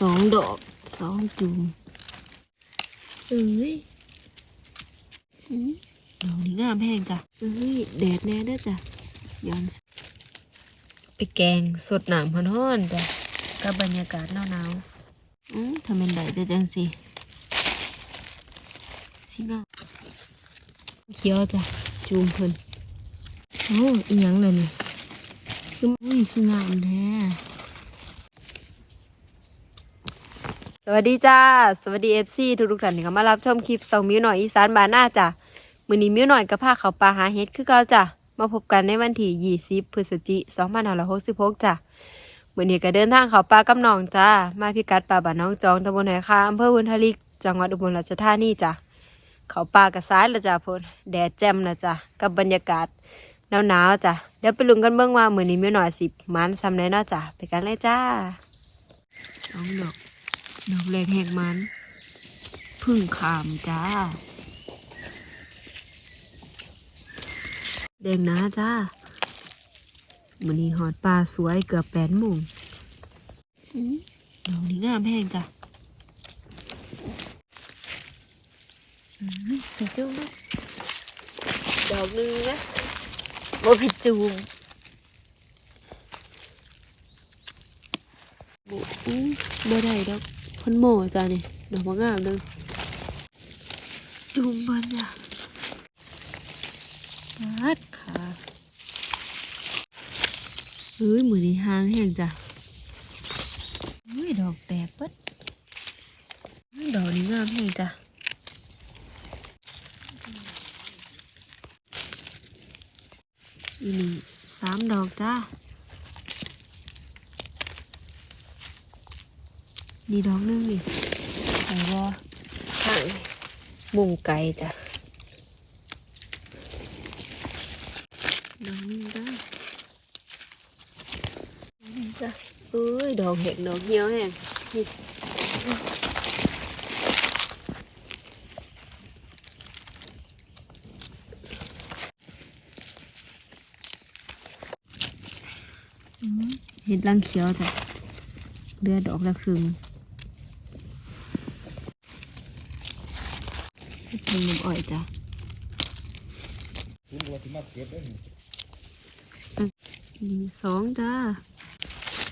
สองดอกสองจุ่มเอ้ยอื้อดอกนี้งามแห้งจ้ะเอ้ยแดดแน่เด้อจ้ะย้อนไปแกงสดหนามฮ้อนๆจ้ะกับบรรยากาศหนาวๆอืมทำเป็นไดจะจังสิสิงามเขียวจ้ะจูมเพิ่นโอ้อีหยังเลยนี่คืออุ้ยคืองามแท้ ส วัสดีจ้า สวัสดีเอฟซีทุกทุกๆท่านที่เข้ามารับชมคลิปสองมิวหน่อยอีสานบานหน้าจ้ะมือนี้มิวหน่อยกับผ้าเขาปลาหาเฮ็ดคือเก่าจ้ะมาพบกันในวันที่20พฤศจิกายน2566จ้ะมือนี้ก็เดินทางเขาปลากับน้องจ้ามาพิกัดป่าบ้านน้องจองตำบลไหคาอำเภอบุญทลิกจังหวัดอุบลราชธานีจ้ะเขาปลากระซ้ายละจ้ะพ่นแดดแจ่มนะจ้ะกับบรรยากาศหนาวๆจ้ะเดี๋ยวไปลุ้นกันเบิ่งว่ามือนี้มิวหน่อยสิบมันซ้ำไหนเนาะจ้ะไปกันเลยจ้าสองดอก ดอกแรกแหกมัน พึ่งขามจ้า แดงนะจ้ามันนี้หอดปลาสวยเกือบแปดโมงดอกนี้งามแห้งจ้ะผิดจูงดอกหนึงนะว่าผิดจูงบุอื้อบ่ได้ดอก พันโมจ้านี่ดอกมะงามเด้อจูงบันจ้ะปัดขาเฮ้ยมือนี้หางแห้งจ้ะเฮ้ยดอกแตกปัดเฮ้ยดอกนี้งามแห้งจ้ะอีนี่สามดอกจ้า นี่ดอกหนึงนี่ไก่บอข้างมุงไก่จ้ะดอกหนึงจ้ะดอกหนึ่งจ้ะเอ้ยดอกเห็ดดอกเหี่ยวแห้งนี่อืมเห็ดรังเขียวจ้ะเลือดอกละครึ่ งเพลงน้ำอ้อยจ้ะคุณว่าสิมาเก็บได้นี่มีสองจ้า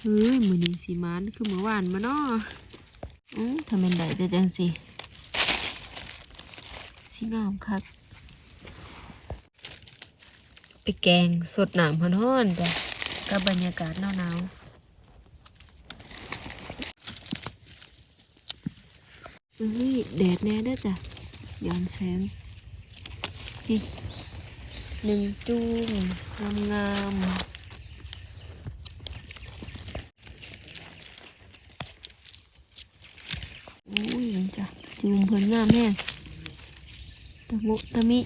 เฮ้ยมือนี้สีมันคือมือวานมาเนาะอืมทำเป็นไดจะจังสิสีงามคักไปแกงสดหนามฮ้อนๆจ้ะกับบรรยากาศหนาวๆเฮ้ยแดดแน่เด้อจ้ะ ย้อนแสงนี่หนึ่งจุ้งงามงามอุ้ยจ้ะจูงเพิ่นงามแม่ตะมุตะมิ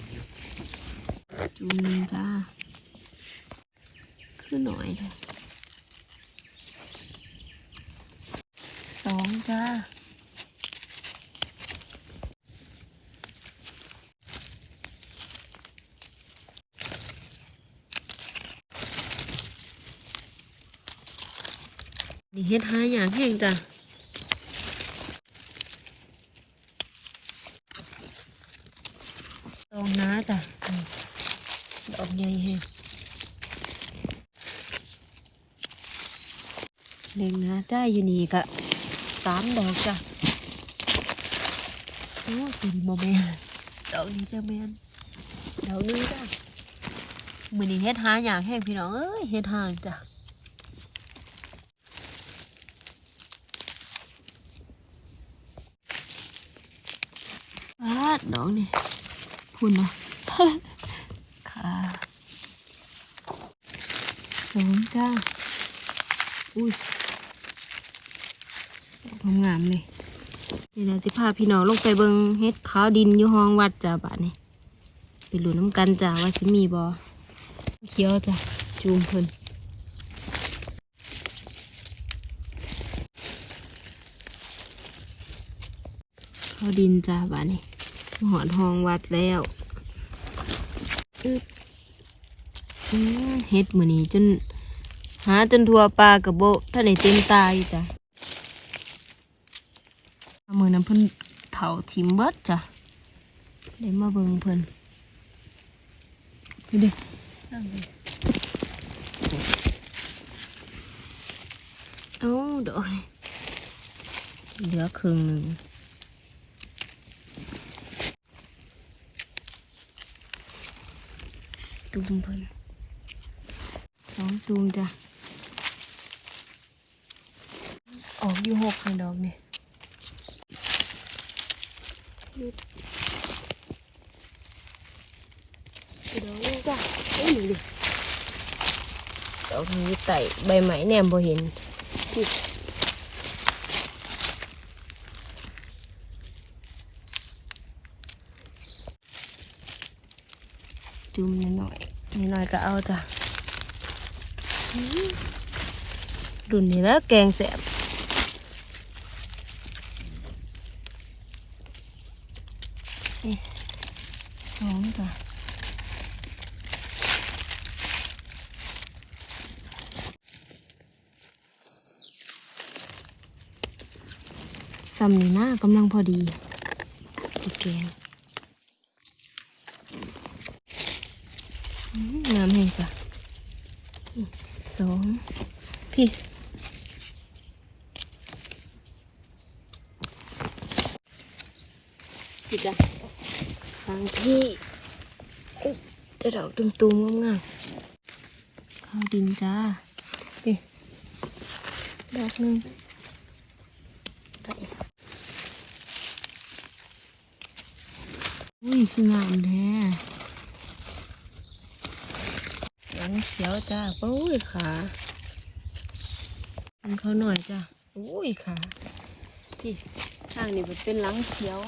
จูงหนึ่งจ้าคือหน่อยเลยสองจ้า นี่เฮ็ดหาอย่างแห้งจ้ะตองน้าจ้ะดอกใหญ่แห้งเล็งนะจ้าอยู่นี่กะสามดอกจ้ะโอ้เป็นโมแมนดอกนี้จะแมนดอกนึงจ้ะมือนี้เฮ็ดหาอย่างแห้งพี่น้องเอ้ยเฮ็ดหางจ้ะ อาดน้องนี่พุ่นนะค่ะสองจ้า อุ้ยทำงามเลยนี่นะที่พาพี่น้องลงไปเบิงเฮ็ดขาวดินอยู่ห้องวัดจ้าบ้านนี่ไปหลุนน้ำกันจ้าว่าสิมีบอเขียวจ้ะจูงเพิ่นขาวดินจ้าบ้านนี่ หอดห้องวัดแล้วเฮ็ดมือนี้จน หาจนทัวปลากระโบท่านไหนเต็มตายจ้ะมือน้ำเพิ่นเถาทิมเบิดจ้ะเดี๋ยวมาเบิ่งเพิ่นดูดิเอ้าดอกนี่เหลือครึ่งหนึ่ง ตูมเพิ่นสองตูมจ้ะ ออกอยู่หกค่ะดอกนี่ดอกนี่จ้ะเอ้ยดิดอกนี้ไต่ใบไม้แนมบ่เห็นจุ่มนิดหน่อย นิดหน่อยก็เอาจ้ะอื้อรุ่นนี้แล้วแกงแสบสองจ้ะซ้ำนี่นะกำลังพอดีอีกแกงอืม งามแห่งจ้ะสองพี่พี่จ้ะบางที่อุ๊ยแต่ดอกตุ่มๆงามๆข้าวดินจ้านี่ดอกหนึ่งได้อุ้ยคืองามแท้หลัง เขียวจ้าโอ้ยขาเป็นเขาหน่อยจ้าโอ้ยขาพี่ข้างนี้มันเป็นหลังเขียว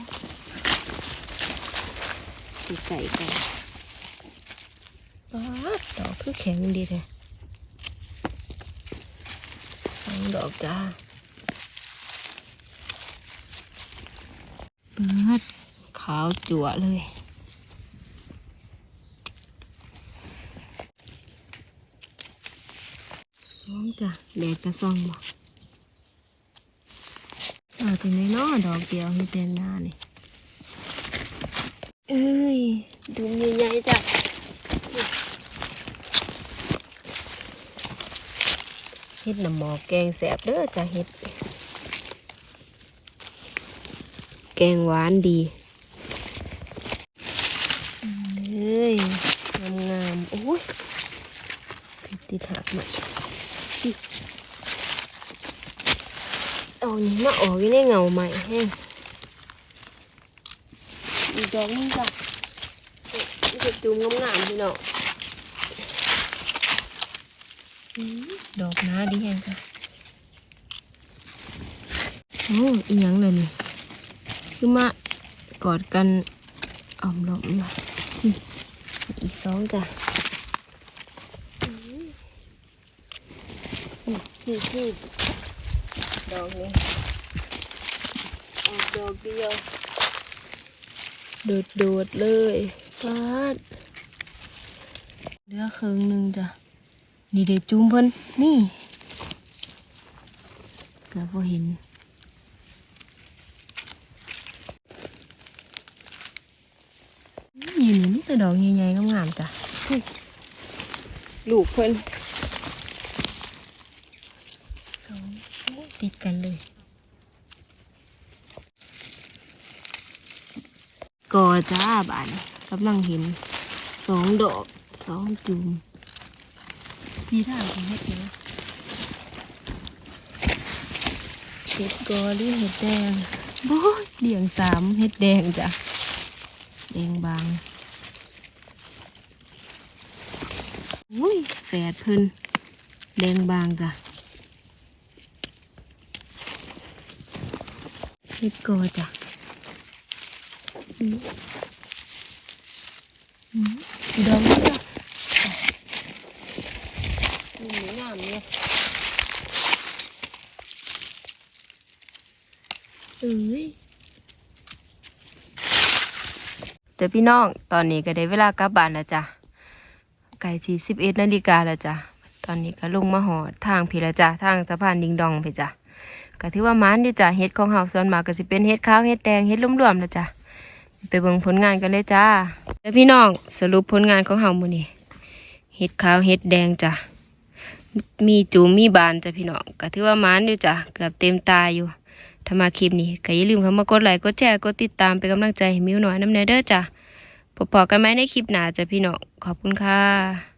สีไก่กันป๊าดดอกคือแข็งดีแท้สองดอกจ้าป๊าดขาวจั่วเลย สอง จ้ะแดดกระซองบ่เอาแต่ในน้อดอกเดียวมีแต่หน้านี่เอ้ยดูใหญ่ๆจ้ะเฮ็ดน้ำหมอแกงแสบเด้อจ้ะเฮ็ด แกงหวานดีเอ้ยงามๆโอ้ยติดหักมาอิเอา นี่มาออกอยู่ในเงาใหม่แห้งอีกดอกนึงจ้ะนี่จะจูมงามๆพี่น้องอื้อดอกน้าดีแฮงค่ะโอ้อีหยังเลยนี่คือมากอดกันอ่อมลมละอีกสองจ้ะนี่นี่นี่ ดอกนี้ออกดอกเดียว โดดโดดๆเลยฟาดเหลือครึ่งหนึ่งจ้ะ นี่เด็กจุ้มเพิ่นนี่เกือบพอเห็นนี่นี่มีแต่ดอกใหญ่ๆงามๆจ้ะอุ๊ยลูกเพิ่นสองโอ้ย ติดกันเลยกอจ้าบานกำลังเห็นสองดอกสองจุ่มพี่ท่าของเห็ดเนาะเห็ดกอหรือเห็ดแดงโอ้ยเดี่ยงสามเห็ดแดงจ้ะแดงบางอุ้ยแฝดเพิ่นแดงบางจ้ะ เห็ดกอจ้ะดองจ้ะนี่งามเนี่ยเอ้ยแต่พี่น้อง ตอนนี้ก็ได้เวลากลับบ้านแล้วจ้ะ ไก่สี่สิบเอ็ดนาฬิกาแล้วจ้ะ ตอนนี้ก็ลงมาหอดทางพีละจ้ะ ทางสะพานดิงดองไปจ้ะ ก็ถือว่ามันอยู่จ้ะเฮ็ดของเฮาส่วนมากก็สิเป็นเฮ็ดขาวเฮ็ดแดงเฮ็ดรวมๆนะจ้ะไปเบิ่งผลงานกันเลยจ้าแล้วพี่น้องสรุปผลงานของเฮามื้อนี้เฮ็ดขาวเฮ็ดแดงจ้ะมีจูมมีบานจ้ะพี่น้องก็ถือว่ามันอยู่จ้ะเกือบเต็มตาอยู่ถ้ามาคลิปนี้ก็อย่าลืมเข้ามากดไลค์กดแชร์กดติดตามเป็นกำลังใจให้มิวหน่อยน้ำเนเด้อจ้ะพบกันไหมในคลิปหน้าจ้ะพี่น้องขอบคุณค่ะ